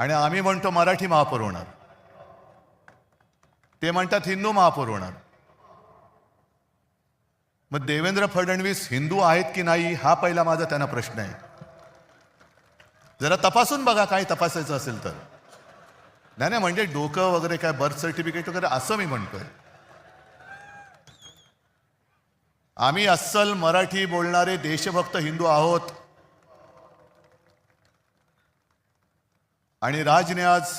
आणि आम्ही म्हणतो मराठी महापौर होणार. ते म्हणतात हिंदू महापौर होणार. मग देवेंद्र फडणवीस हिंदू आहेत की नाही हा पहिला माझा त्यांना प्रश्न आहे. जरा तपासून बघा काय तपासायचं असेल तर. नाही नाही म्हणजे डोकं वगैरे काय बर्थ सर्टिफिकेट वगैरे असं मी म्हणतोय. आम्ही अस्सल मराठी बोलणारे देशभक्त हिंदू आहोत. आणि राजने आज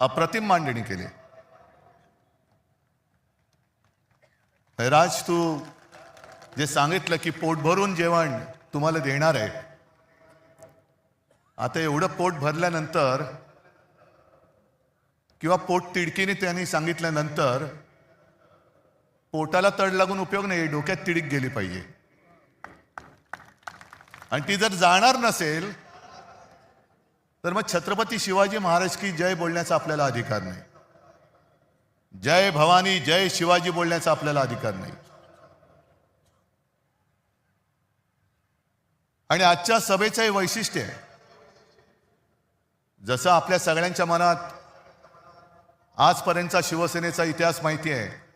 अप्रतिम मांडणी केली. राज तू जे सांगितलं की पोट भरून जेवण तुम्हाला देणार आहे आता एवढं पोट भरल्यानंतर किंवा पोट तिडकीने त्यांनी सांगितल्यानंतर पोटाला तड लागून उपयोग नाही डोक्यात तिडीक गेली पाहिजे. आणि ती जर जाणार नसेल तर मग छत्रपती शिवाजी महाराज की जय बोलण्याचा आपल्याला अधिकार नाही. जय भवानी जय शिवाजी बोलण्याचा आपल्याला अधिकार नाही. आणि आजच्या सभेचं हे वैशिष्ट्य आहे. जसं आपल्या सगळ्यांच्या मनात आजपर्यंतचा शिवसेनेचा इतिहास माहिती आहे.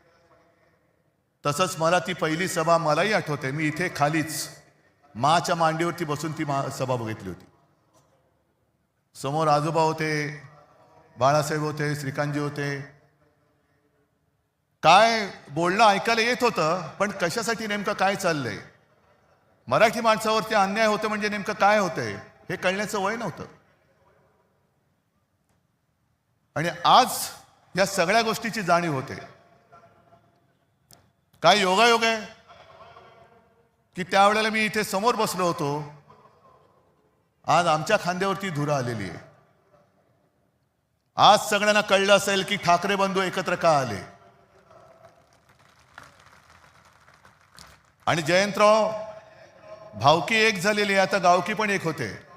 तसंच मला ती पहिली सभा मलाही आठवते. मी इथे खालीच माच्या मांडीवरती बसून ती मा सभा बघितली होती. समोर आजोबा होते बाळासाहेब होते श्रीकांतजी होते. काय बोलणं ऐकायला येत होतं पण कशासाठी नेमकं काय चाललंय? मराठी माणसावरती अन्याय होतं म्हणजे नेमकं काय होतंय हे कळण्याचं वय नव्हतं. आणि आज या सगळ्या गोष्टीची जाणीव होते. काय योगायोग आहे? की त्यावेळेला मी इथे समोर बसलो होतो आज आमच्या खांद्यावरती धुरा आलेली आहे. आज सगळ्यांना कळलं असेल की ठाकरे बंधू एकत्र का आले? आणि जयंतराव भावकी एक झालेली आहे. आता गावकी पण एक होते.